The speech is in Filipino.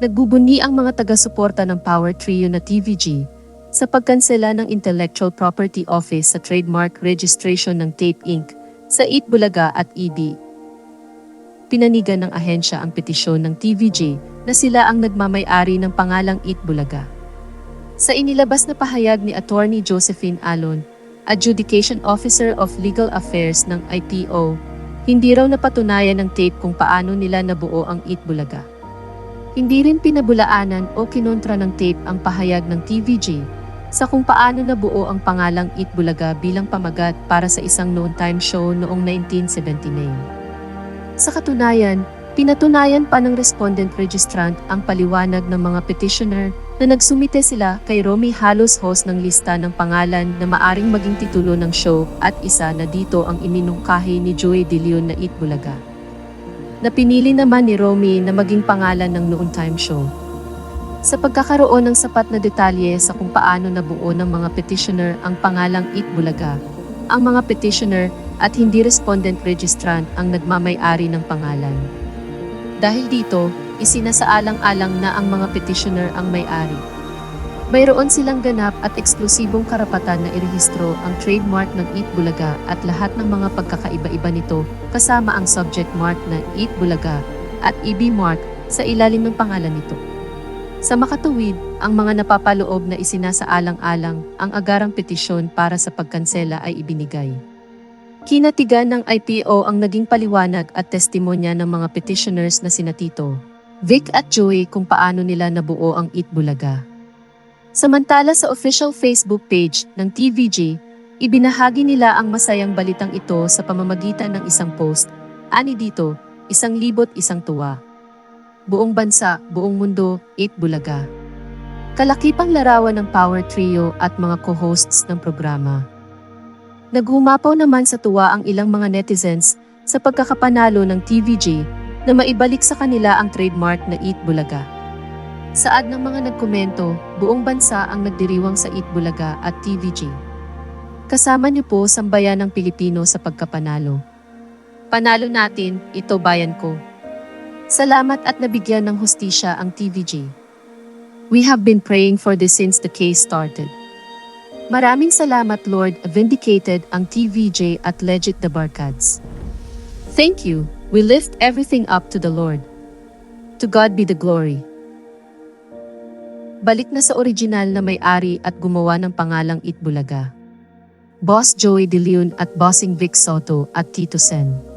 Nagbubuni ang mga taga-suporta ng Power Trio na TVG sa pagkansela ng Intellectual Property Office sa trademark registration ng Tape Inc. sa Eat Bulaga at EB. Pinanigan ng ahensya ang petisyon ng TVG na sila ang nagmamay-ari ng pangalang Eat Bulaga. Sa inilabas na pahayag ni Attorney Josephine Alon, Adjudication Officer of Legal Affairs ng IPO, hindi raw napatunayan ng tape kung paano nila nabuo ang Eat Bulaga. Hindi rin pinabulaanan o kinontra ng tape ang pahayag ng TVG sa kung paano nabuo ang pangalang Eat Bulaga bilang pamagat para sa isang noon time show noong 1979. Sa katunayan, pinatunayan pa ng respondent registrant ang paliwanag ng mga petitioner na nagsumite sila kay Romy Halos host ng lista ng pangalan na maaring maging titulo ng show at isa na dito ang iminungkahi ni Joey De Leon na Eat Bulaga. Napinili naman ni Romy na maging pangalan ng noon time show. Sa pagkakaroon ng sapat na detalye sa kung paano nabuo ng mga petitioner ang pangalang Eat Bulaga, ang mga petitioner at hindi respondent registrant ang nagmamay-ari ng pangalan. Dahil dito, isinasaalang-alang na ang mga petitioner ang may-ari. Mayroon silang ganap at eksklusibong karapatan na irehistro ang trademark ng Eat Bulaga at lahat ng mga pagkakaiba-iba nito kasama ang subject mark na Eat Bulaga at EB mark sa ilalim ng pangalan nito. Sa makatuwid, ang mga napapaloob na isinasaalang-alang ang agarang petisyon para sa pagkansela ay ibinigay. Kinatigan ng IPO ang naging paliwanag at testimonya ng mga petitioners na sina Tito, Vic at Joey kung paano nila nabuo ang Eat Bulaga. Samantala sa official Facebook page ng TVG, ibinahagi nila ang masayang balitang ito sa pamamagitan ng isang post. Ani dito, isang libot isang tuwa. Buong bansa, buong mundo, 8 Bulaga. Kalakipang larawan ng Power Trio at mga co-hosts ng programa. Naghumapaw naman sa tuwa ang ilang mga netizens sa pagkakapanalo ng TVG na maibalik sa kanila ang trademark na Eat Bulaga. Saad ng mga nagkomento, buong bansa ang nagdiriwang sa Eat Bulaga at TVG. Kasama niyo po sambayan ng Pilipino sa pagkapanalo. Panalo natin, ito bayan ko. Salamat at nabigyan ng hustisya ang TVG. We have been praying for this since the case started. Maraming salamat Lord, vindicated ang TVJ at legit the Barkads. Thank you, we lift everything up to the Lord. To God be the glory. Balik na sa original na may-ari at gumawa ng pangalang Itbulaga. Boss Joey De Leon at Bossing Vic Soto at Tito Sen.